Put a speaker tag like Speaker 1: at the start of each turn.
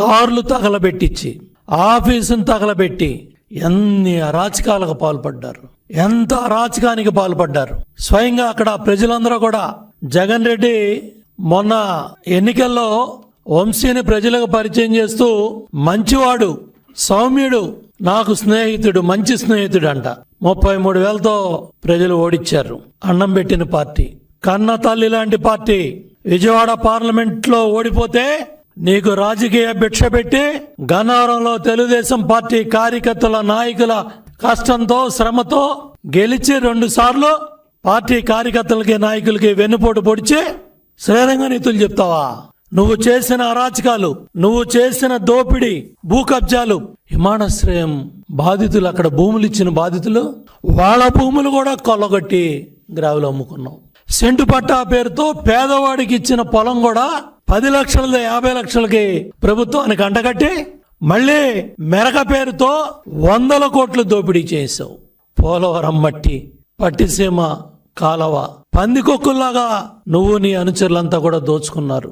Speaker 1: కార్లు తగలబెట్టించి ఆఫీసును తగలబెట్టి ఎన్ని అరాచకాలకు పాల్పడ్డారు ఎంత అరాచకానికి పాల్పడ్డారు. స్వయంగా అక్కడ ప్రజలందరూ కూడా జగన్ రెడ్డి మొన్న ఎన్నికల్లో వంశీని ప్రజలకు పరిచయం చేస్తూ మంచివాడు సౌమ్యుడు నాకు స్నేహితుడు మంచి స్నేహితుడు అంట. ముప్పై మూడు వేలతో ప్రజలు ఓడిచ్చారు అన్నం పెట్టిన పార్టీ. కన్న తల్లి లాంటి పార్టీ విజయవాడ పార్లమెంట్లో ఓడిపోతే నీకు రాజకీయ భిక్ష పెట్టి గన్నవరంలో తెలుగుదేశం పార్టీ కార్యకర్తల నాయకుల కష్టంతో శ్రమతో గెలిచి రెండు సార్లు పార్టీ కార్యకర్తలకి నాయకులకి వెన్నుపోటు పొడిచి శ్రీరంగ నీతులు చెప్తావా? నువ్వు చేసిన అరాచకాలు నువ్వు చేసిన దోపిడీ భూ కబ్జాలు విమానాశ్రయం బాధితులు అక్కడ భూములు ఇచ్చిన బాధితులు వాళ్ళ భూములు కూడా కొల్లగొట్టి గ్రావులు అమ్ముకున్నావు. సెంటు పట్టా పేరుతో పేదవాడికి ఇచ్చిన పొలం కూడా పది లక్షల యాభై లక్షలకి ప్రభుత్వానికి అంటగట్టి మళ్ళీ మెరక పేరుతో వందల కోట్లు దోపిడీ చేసావు పోలవరం మట్టి పట్టిసీమ కాలవ పందికొక్కుల్లాగా నువ్వు నీ అనుచరులంతా కూడా దోచుకున్నారు.